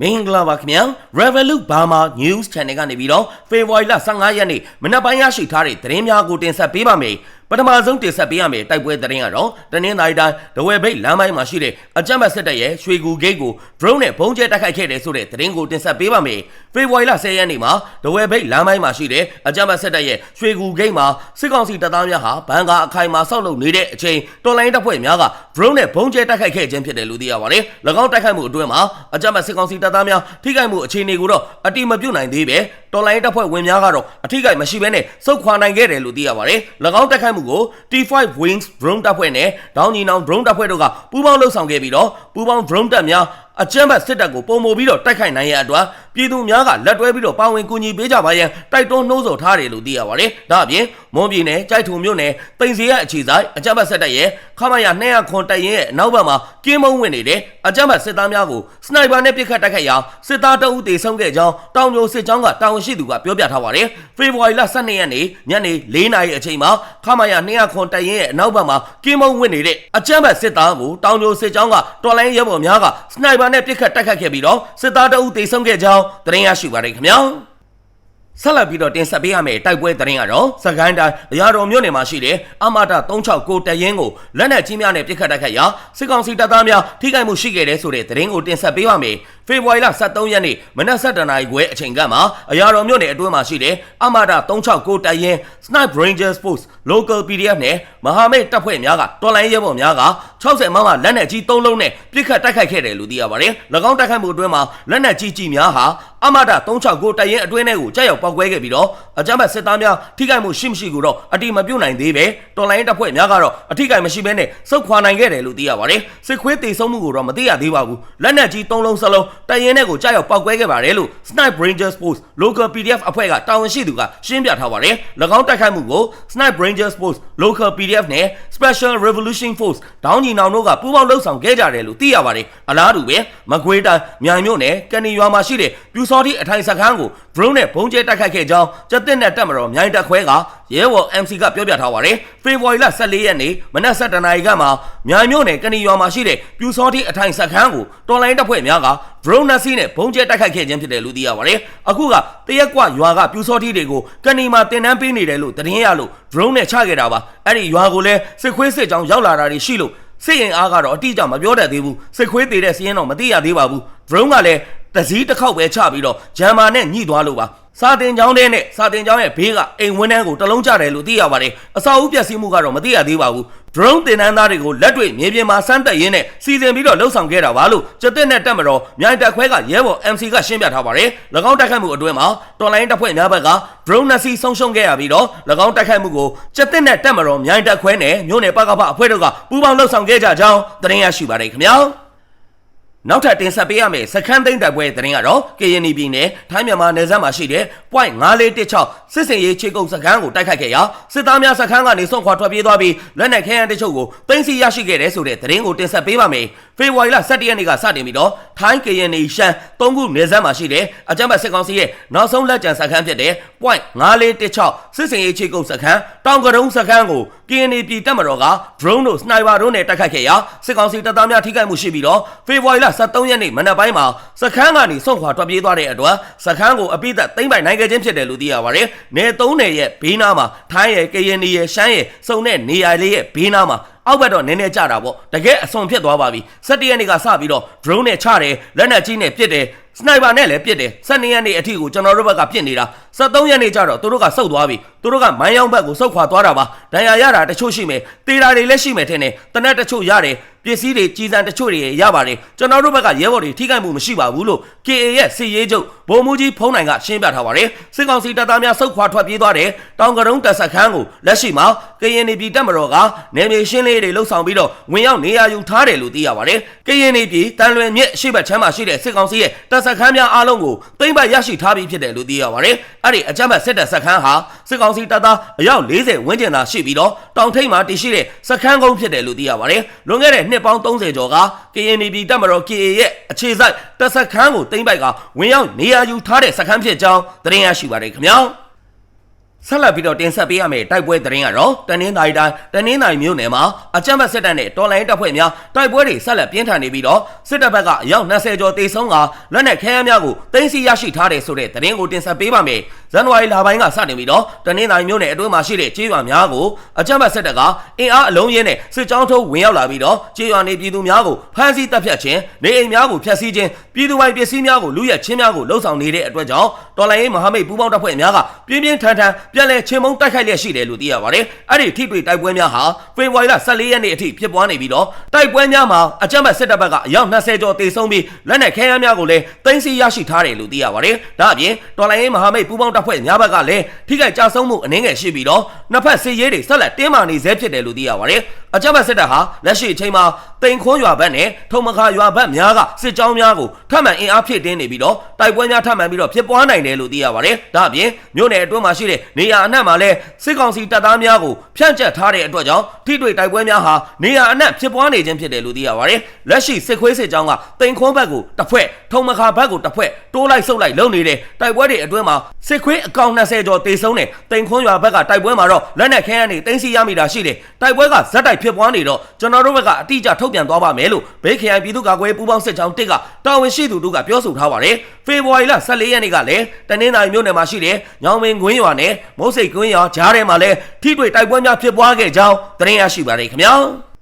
မင်္ဂလာပါခင်ဗျာ Revolut Burma News Channel ကနေပြီးတော့ဖေဖော်ဝါရီလ15ရက်နေ့မနက်ပိုင်းရရှိထားတဲ့သတင်းများကိုတင်ဆက်ပေးပါမယ် ပထမဆုံးတင်ဆက်ပေးရမယ့်တိုက်ပွဲသတင်းကတော့တနင်္သာရီတိုင်းဒဝဲဘိတ်လမ်းပိုင်းမှာရှိတဲ့အကြမ်းဖက်စစ်တပ်ရဲ့ရွှေကူဂိတ်ကို drone နဲ့ဘုံကျဲတိုက်ခိုက်ခဲ့တယ်ဆိုတဲ့သတင်းကိုတင်ဆက်ပေးပါမယ်ဖေဖော်ဝါရီလ10ရက်နေ့မှာဒဝဲဘိတ်လမ်းပိုင်းမှာရှိတဲ့အကြမ်းဖက်စစ်တပ်ရဲ့ရွှေကူဂိတ်မှာစစ်ကောင်စီတပ်သားများဟာဘန်ကာအခိုင်မှာဆောက်လုပ်နေတဲ့အချိန်တော်လိုင်းတပ်ဖွဲ့များက drone နဲ့ဘုံကျဲတိုက်ခိုက်ခဲ့ခြင်းဖြစ်တယ်လို့သိရပါတယ်၎င်းတိုက်ခိုက်မှုအတွင်းမှာအကြမ်းဖက်စစ်ကောင်စီတပ်သားများထိခိုက်မှုအခြေအနေကိုတော့အတိမပြုတ်နိုင်သေးပဲ တော်လိုင်းတပ်ဖွဲ့ဝင်များကတော့အထိခိုက်မရှိဘဲနဲ့စုခွာနိုင်ခဲ့တယ်လို့သိရပါတယ်၎င်းတိုက်ခိုက်မှုကို T5 Wings drone တပ်ဖွဲ့နဲ့ဒေါင်းညီနောင် drone တပ်ဖွဲ့တို့ကပူးပေါင်းလှုပ်ဆောင်ခဲ့ပြီးတော့ပူးပေါင်း drone တပ်များ အကြမ်းဖက်စစ်တပ်ကိုပုံမိုပြီးတော့တိုက်ခိုက်နိုင်ရတဲ့အတွက်ပြည်သူများကလက်တွဲပြီးတော့ပါဝင်ကူညီပေးကြပါရန်တိုက်တွန်းနှိုးဆော်ထားတယ်လို့သိရပါတယ်။ဒါအပြင်မွန်ပြည်နယ်ကြိုက်ထုံမြို့နယ်ပိန်စီရအခြေဆိုင်အကြမ်းဖက်စစ်တပ်ရဲ့ခမရ200ခွန်တိုက်ရင်ရဲ့နောက်ဘက်မှာကင်းမုံဝင်နေတဲ့အကြမ်းဖက်စစ်သားများကိုစနိုက်ပါနဲ့ပစ်ခတ်တိုက်ခိုက်ရာစစ်သားတအုပ်တေဆုံးခဲ့ကြောင်းတောင်ညိုစစ်ကြောင်းကတာဝန်ရှိသူကပြောပြထားပါတယ်။ဖေဖော်ဝါရီလ12ရက်နေ့ညနေ4နာရီအချိန်မှာခမရ200ခွန်တိုက်ရင်ရဲ့နောက်ဘက်မှာကင်းမုံဝင်နေတဲ့အကြမ်းဖက်စစ်သားကိုတောင်ညိုစစ်ကြောင်းကတော်လိုင်းရဲဘော်များကစနိုက်ပါနဲ့ပစ်ခတ်တိုက်ခိုက်ခဲ့ပြီးတော့စစ်သားတအုပ်တေဆုံးခဲ့ကြောင်းသတင်းရရှိပါတယ်ခင်ဗျာ။ဆက်လက်ပြီးတော့တင်ဆက်ပေးရမယ့်တိုက်ပွဲသတင်းကတော့စကိုင်းတိုင်းအရာတော်မြို့နယ်မှာရှိတဲ့အမတာ369တရင်ကိုလက်နက်ကြီးများနဲ့ပစ်ခတ်တိုက်ခိုက်ရာစစ်ကောင်စီတပ်သားများထိခိုက်မှုရှိခဲ့တဲ့ဆိုတဲ့သတင်းကိုတင်ဆက်ပေးပါမယ်။ ဖေဖော်ဝါရီလ23ရက်နေ့မနက်7:00နာရီခွဲအချိန်ကမှအရာတော်မြို့နယ်အတွင်းမှာရှိတဲ့အမတာ369တရင် Snipe Rangers Force Local PDF နဲ့မဟာမိတ်တပ်ဖွဲ့များကတော်လိုင်းရဲဘော်များက60မမလက်နက်ကြီး3လုံးနဲ့ပစ်ခတ်တိုက်ခိုက်ခဲ့တယ်လို့သိရပါတယ်။၎င်းတိုက်ခိုက်မှုအတွင်းမှာလက်နက်ကြီးကြီးများဟာအမတာ369တရင်အတွင်းထဲကိုကြောက်ရောက်ပောက်ကွဲခဲ့ပြီးတော့အကြမ်းဖက်စစ်သားများထိခိုက်မှုရှိမရှိကိုတော့အတိမပြုတ်နိုင်သေးပဲတော်လိုင်းတပ်ဖွဲ့များကတော့အထိခိုက်မရှိဘဲနဲ့စုခွာနိုင်ခဲ့တယ်လို့သိရပါတယ်စစ်ခွေးတေဆုံးမှုကိုတော့မသိရသေးပါဘူးလက်နက်ကြီး၃လုံးစလုံးတရင်ထဲကိုကြောက်ရောက်ပောက်ကွဲခဲ့ပါတယ်လို့ Snipe Rangers Force Local PDF အဖွဲ့ကတာဝန်ရှိသူကရှင်းပြထားပါတယ်၎င်းတိုက်ခိုက်မှုကို Snipe Rangers Force Local PDF နဲ့ Special Revolution Force ဒေါင်းညီနောင်တို့ကပူးပေါင်းလှုပ်ဆောင်ခဲ့ကြတယ်လို့သိရပါတယ်အလားတူပဲမကွေးတိုင်းမြိုင်မြို့နယ်ကနေရွာမှာရှိတဲ့ပြူစောတိအထိုင်စခန်းကို drone နဲ့ဘုံကျဲတိုက်ခိုက်ခဲ့ကြောင်းကျက်တဲ့နဲ့တက်မတော်မြိုင်တက်ခွဲကရဲဘော် MC ကပြောပြထားပါတယ်ဖေဖော်ဝါရီလ14ရက်နေ့မနက်7:00နာရီကမှမြိုင်မြို့နယ်ကနေရွာမှာရှိတဲ့ပြူစောတိအထိုင်စခန်းကိုတော်လိုင်းတပ်ဖွဲ့များက drone နဲ့စီးနဲ့ဘုံကျဲတိုက်ခိုက်ခဲ့ခြင်းဖြစ်တယ်လို့သိရပါတယ်အခုကတရက်ကွရွာကပြူစောတိတွေကိုကနေမှာတင်တန်းပေးနေတယ်လို့သတင်းရလို့ drone နဲ့ချခဲ့တာပါအဲ့ဒီရွာကိုလည်းစစ်ခွေးစစ်ကြောင်းရောက်လာတာတွေရှိလို့စစ်ရင်အားကတော့အတိအကျမပြောတတ်သေးဘူးစစ်ခွေးသေးတဲ့စီးရင်တော့မသိရသေးပါဘူး drone ကလည်း တစည်းတစ်ခေါက်ပဲချပြီးတော့ဂျမ်မာနဲ့ညှိသွားလို့ပါစာတင်ကျောင်းတဲ့နဲ့စာတင်ကျောင်းရဲ့ဘေးကအိမ်ဝင်းတန်းကိုတလုံးကြတယ်လို့သိရပါတယ်အစာအုပ်ပျက်စီးမှုကတော့မသိရသေးပါဘူး drone တင်တန်းသားတွေကိုလက်တွေ့မြေပြင်မှာစမ်းတက်ရင်းနဲ့စီစဉ်ပြီးတော့လှုပ်ဆောင်ခဲ့တာပါလို့ကျတဲ့နဲ့တက်မတော်မြိုင်တက်ခွဲကရဲဘော် MC ကရှင်းပြထားပါတယ်၎င်းတိုက်ခိုက်မှုအတွင်းမှာတော်လိုင်းတပ်ဖွဲ့များဘက်က drone နဲ့စီဆုံးရှုံးခဲ့ရပြီးတော့၎င်းတိုက်ခိုက်မှုကိုကျတဲ့နဲ့တက်မတော်မြိုင်တက်ခွဲနဲ့မြို့နယ်ပကပအဖွဲ့တို့ကပူးပေါင်းလှုပ်ဆောင်ခဲ့ကြကြောင်းသတင်းရရှိပါတယ်ခင်ဗျာ နောက်ထပ်တင်ဆက်ပေးရမယ့်စခန်းသိမ်းတိုက်ပွဲသတင်းကတော့ KNY ပြည်နယ်ထိုင်းမြန်မာနယ်စပ်မှာရှိတဲ့ .5416 စစ်စင်ရေးခြေကုပ်စခန်းကိုတိုက်ခိုက်ခဲ့ရာစစ်သားများစခန်းကနေစွန့်ခွာထွက်ပြေးသွားပြီးလက်နက်ခဲယမ်းတချို့ကိုသိမ်းဆည်းရရှိခဲ့တဲ့ဆိုတဲ့သတင်းကိုတင်ဆက်ပေးပါမယ်။ ဖေဖော်ဝါရီလ17ရက်နေ့ကစတင်ပြီးတော့ထိုင်း KNY ရှမ်း၃ခုနယ်စပ်မှာရှိတဲ့အကြမ်းဖက်စစ်ကောင်စီရဲ့နောက်ဆုံးလက်ကျန်စခန်းဖြစ်တဲ့ .5416 စစ်စင်ရေးခြေကုပ်စခန်းတောင်ကရုံးစခန်းကို KNY ပြည်တပ်မတော်က drone တို့ sniper တို့နဲ့တိုက်ခိုက်ခဲ့ရာစစ်ကောင်စီတပ်သားများထိခိုက်မှုရှိပြီးတော့ဖေဖော်ဝါရီလ23ရက်နေ့မနက်ပိုင်းမှာစခန်းကနေဆုံးခွာထွက်ပြေးသွားတဲ့အတွက်စခန်းကိုအပိသက်သိမ့်ပိုင်နိုင်ခဲ့ခြင်းဖြစ်တယ်လို့သိရပါတယ်။နယ်၃နယ်ရဲ့ဘေးနားမှာထိုင်းရဲ့ကရင်နီရဲ့ရှမ်းရဲ့စုံတဲ့နေရာလေးရဲ့ဘေးနားမှာ အောက်ဘက်တော့နည်းနည်းကြတာပေါ့တကယ်အစွန်ဖြစ်သွားပါပြီ17ရက်နေ့ကစပြီးတော့ drone နဲ့ချတယ်လက်နက်ကြီးနဲ့ပစ်တယ်စနိုက်ပါနဲ့လည်းပစ်တယ်12ရက်နေ့အထိကိုကျွန်တော်တို့ဘက်ကပစ်နေတာ73ရက်နေ့ကျတော့သူတို့ကစုတ်သွားပြီသူတို့ကမိုင်းယောင်းဘက်ကိုစုတ်ခွာသွားတာပါဒဏ်ရာရတာတချို့ရှိမယ်တေးတာတွေလည်းရှိမယ်ထင်တယ်တနက်တချို့ရတယ် ပစ္စည်းတွေကြီးစံတချို့တွေရပါတယ်ကျွန်တော်တို့ဘက်ကရဲဘော်တွေထိခိုက်မှုမရှိပါဘူးလို့ KA ရဲ့စီရေးချုပ်ဗိုလ်မှူးကြီးဖုံးနိုင်ကရှင်းပြထားပါတယ်စစ်ကောင်စီတပ်သားများစုတ်ခွာထွက်ပြေးသွားတဲ့တောင်ကရုံးတပ်စခန်းကိုလက်ရှိမှာကရင်ပြည်တပ်မတော်ကနေမြေရှင်းလေးတွေလှုပ်ဆောင်ပြီးတော့ဝင်ရောက်နေရာယူထားတယ်လို့သိရပါတယ်ကရင်ပြည်တန်လွင်မြစ်ရှေ့ဘက်ချမ်းမှာရှိတဲ့စစ်ကောင်စီရဲ့တပ်စခန်းများအားလုံးကိုသိမ့်ပတ်ရရှိထားပြီးဖြစ်တယ်လို့သိရပါတယ်အဲ့ဒီအကြမ်းဖက်စစ်တပ်စခန်းဟာစစ်ကောင်စီတပ်သားအယောက်40ဝန်းကျင်သာရှိပြီးတော့တောင်ထိပ်မှာတည်ရှိတဲ့စခန်းကုန်းဖြစ်တယ်လို့သိရပါတယ်လွန်ခဲ့တဲ့နှစ်ပေါင်း30ကျော်က KNB တပ်မတော် KA ရဲ့အခြေစိုက်တပ်စခန်းကိုသိမ့်ပိုက်ကဝင်ရောက်နေရာယူထားတဲ့စခန်းဖြစ်ကြောင်းသတင်းရရှိပါတယ်ခင်ဗျာစ ဆက်လက်ပြီးတော့တင်ဆက်ပေးရမယ့်တိုက်ပွဲသတင်းကတော့တနင်္သာရီတိုင်းတနင်္သာရီမြို့နယ်မှာအကြမ်းဖက်စစ်တပ်နဲ့တော်လိုင်းတပ်ဖွဲ့များတိုက်ပွဲတွေဆက်လက်ပြင်းထန်နေပြီးတော့စစ်တပ်ဘက်ကအယောက်20ကျော်တေဆုံးကလက်နက်ခဲယမ်းများကိုတင်စီရရှိထားတယ်ဆိုတဲ့သတင်းကိုတင်ဆက်ပေးပါမယ်။ဇန်နဝါရီလပိုင်းကစတင်ပြီးတော့တနင်္သာရီမြို့နယ်အတွင်းမှာရှိတဲ့ကျေးရွာများကိုအကြမ်းဖက်စစ်တပ်ကအင်အားအလုံးရင်းနဲ့စစ်ကြောင်းထုတ်ဝင်ရောက်လာပြီးတော့ကျေးရွာနေပြည်သူများကိုဖမ်းဆီးတပ်ဖြတ်ခြင်းနေအိမ်များကိုဖျက်ဆီးခြင်းပြည်သူပိုင်ပစ္စည်းများကိုလူရက်ချင်းများကိုလှုပ်ဆောင်နေတဲ့အတွက်ကြောင့်တော်လိုင်းမဟာမိတ်ပူးပေါင်းတပ်ဖွဲ့များကပြင်းပြင်းထန်ထန်ပြန်လည်ချင်းမုံတိုက်ခိုက်လျက်ရှိတယ်လို့သိရပါတယ်။အဲ့ဒီထိတွေ့တိုက်ပွဲများဟာဖေဖော်ဝါရီလ14ရက်နေ့အထိဖြစ်ပွားနေပြီးတော့တိုက်ပွဲများမှာအကြမ်းဖက်စစ်တပ်ဘက်ကအယောက်20ကျော်တေဆုံးပြီးလက်နက်ခဲယမ်းများကိုလည်းတင်စီရရှိထားတယ်လို့သိရပါတယ်။ဒါအပြင်တော်လိုင်းမဟာမိတ်ပူးပေါင်းတပ်ဖွဲ့များဘက်ကလည်းထိခိုက်ကြဆုံးမှုအနည်းငယ်ရှိပြီးတော့နှစ်ဖက်စစ်ရေးတွေဆက်လက်တင်းမာနေဆဲဖြစ်တယ်လို့သိရပါတယ်။အကြမ်းဖက်စစ်တပ်ဟာလက်ရှိအချိန်မှာတိန်ခွန်းရွာဘက်နဲ့ထုံမခါရွာဘက်များကစစ်ကြောင်းများကိုထပ်မံအင်အားဖြည့်တင်းနေပြီးတော့တိုက်ပွဲများထပ်မံပြီးတော့ဖြစ်ပွားနိုင်တယ်လို့သိရပါတယ်။ဒါအပြင်မြို့နယ်အတွင်းမှာရှိတဲ့နေရာအနှံ့မှာလည်းစစ်ကောင်စီတပ်သားများကိုဖြန့်ကျက်ထားတဲ့အတွက်ကြောင့်ထိတွေ့တိုက်ပွဲများဟာနေရာအနှံ့ဖြစ်ပွားနေခြင်းဖြစ်တယ်လို့သိရပါတယ်။လက်ရှိစစ်ခွေးစစ်ကြောင်းကတိန်ခွန်းဘက်ကိုတစ်ဖွဲ့ထုံမခါဘက်ကိုတစ်ဖွဲ့တိုးလိုက်ဆုပ်လိုက်လုံနေတဲ့တိုက်ပွဲတွေအတွင်းမှာစစ်ခွေးအကောင်20ကျော်တေဆုံးတဲ့တိန်ခွန်းရွာဘက်ကတိုက်ပွဲမှာတော့လက်နက်ခဲယမ်းတွေတင်စီရမိတာရှိတယ်။တိုက်ပွဲကဇက်တိုက်ဖြစ်ပွားနေတော့ကျွန်တော်တို့ဘက်ကအတိအကျထုတ်ပြန်သွားပါမယ်လို့ဘေးခရိုင်ပြည်သူ့ကာကွယ်ပူးပေါင်းစစ်ကြောင်းတစ်ကတာဝန်ရှိသူတို့ကပြောဆိုထားပါတယ်။ဖေဖော်ဝါရီလ14ရက်နေ့ကလည်းတနင်္သာရီမြို့နယ်မှာရှိတဲ့ညောင်မင်းကွင်းရွာနဲ့မုတ်စိတ်ကွင်းရွာကြားထဲမှာလည်းထိတွေ့တိုက်ပွဲများဖြစ်ပွားခဲ့ကြောင်းသတင်းရရှိပါတယ်ခင်ဗျာ။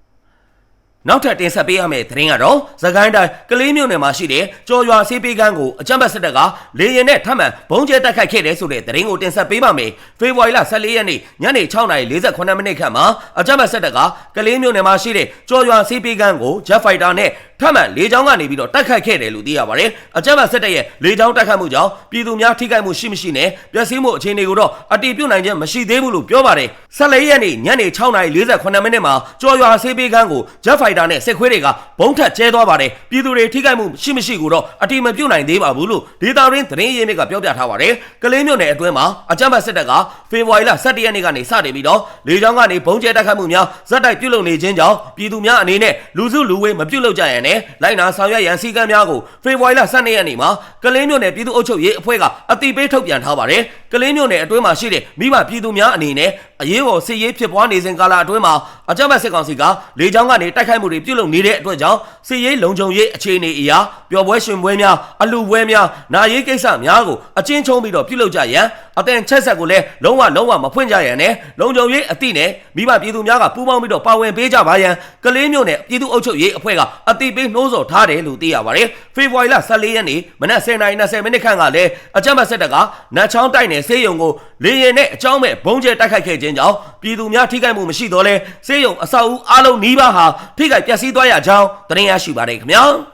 နောက်ထပ်တင်ဆက်ပေးရမယ့်သတင်းကတော့သခိုင်းတိုင်းကလေးမြို့နယ်မှာရှိတဲ့ကြော်ရွာဆေးပေးကန်းကိုအကြမ်းဖက်စစ်တပ်ကလေရင်နဲ့ထပ်မံဘုံကျဲတိုက်ခိုက်ခဲ့တဲ့ဆိုတဲ့သတင်းကိုတင်ဆက်ပေးပါမယ်။ဖေဖော်ဝါရီလ14ရက်နေ့ညနေ6:48မိနစ်ခန့်မှာအကြမ်းဖက်စစ်တပ်ကကလေးမြို့နယ်မှာရှိတဲ့ကြော်ရွာဆေးပေးကန်းကို Jet Fighter နဲ့ ထပ်မံလေကြောင်းကနေပြီးတော့တိုက်ခိုက်ခဲ့တယ်လို့သိရပါတယ်။အကြမ်းဖက်စစ်တပ်ရဲ့လေကြောင်းတိုက်ခိုက်မှုကြောင့်ပြည်သူများထိခိုက်မှုရှိမရှိနဲ့ပျက်စီးမှုအခြေအနေကိုတော့အတည်ပြုနိုင်ခြင်းမရှိသေးဘူးလို့ပြောပါတယ်။14ရက်နေ့ညနေ6:48မိနစ်မှာကြော်ရွာဆေးပေးကန်းကို Jet Fighter နဲ့စစ်ခွေးတွေကဘုံထက်ကျဲသွားပါတယ်ပြည်သူတွေထိခိုက်မှုရှိမရှိကိုတော့အတိမပြုတ်နိုင်သေးပါဘူးလို့ဒေတာရင်းသတင်းရင်းမြစ်ကပြောပြထားပါတယ်ကလေးမျိုးနယ်အတွင်းမှာအကြမ်းဖက်စစ်တပ်ကဖေဖော်ဝါရီလ17ရက်နေ့ကနေစတင်ပြီးတော့လေကြောင်းကနေဘုံကျဲတိုက်ခတ်မှုများဇက်တိုက်ပြုတ်လုပ်နေခြင်းကြောင့်ပြည်သူများအနေနဲ့လူစုလူဝေးမပြုတ်လုပ်ကြရန်နဲ့လိုက်နာဆောင်ရွက်ရန်စည်းကမ်းများကိုဖေဖော်ဝါရီလ12ရက်နေ့မှာကလေးမျိုးနယ်ပြည်သူ့အုပ်ချုပ်ရေးအဖွဲ့ကအတိပေးထုတ်ပြန်ထားပါတယ်ကလေးမျိုးနယ်အတွင်းမှာရှိတဲ့မိဘပြည်သူများအနေနဲ့အရေးပေါ်စစ်ရေးဖြစ်ပွားနေစဉ်ကာလအတွင်းမှာအကြမ်းဖက်စစ်ကောင်စီကလေကြောင်းကနေတိုက်ခိုက်မှုတွေပြုတ်လုပ်နေတဲ့အတွက်ကြောင့်စစ်ရေးလုံခြုံရေးအခြေအနေအရာပျော်ပွဲရှင်ပွဲများအလူပွဲများနာရေးကိစ္စများကိုအချင်းချုံပြီးတော့ပြုလုပ်ကြရန်အတန်ချက်ဆက်ကိုလည်းလုံးဝလုံးဝမဖွင့်ကြရန်နဲ့လုံခြုံရေးအသည့်နဲ့မိဘပြည်သူများကပူးပေါင်းပြီးတော့ပါဝင်ပေးကြပါရန်ကလေးမျိုးနဲ့ပြည်သူ့အုပ်ချုပ်ရေးအဖွဲ့ကအတိပေးနှိုးဆော်ထားတယ်လို့သိရပါတယ်ဖေဖော်ဝါရီလ14ရက်နေ့မနက်10:20မိနစ်ခန့်ကလည်းအကြမ်းဖက်စစ်တပ်ကနတ်ချောင်းတိုက်နယ်ဆေးရုံကိုလေရင်နဲ့အကြောင်းမဲ့ဘုံကျဲတိုက်ခိုက်ခဲ့ခြင်းကြောင့်ပြည်သူများထိခိုက်မှုမရှိတော့လဲဆေးရုံအဆောက်အဦအလုံးနီးပါးဟာထိခိုက်ပျက်စီးသွားရကြောင်းသတင်းရရှိပါတယ်ခင်ဗျာ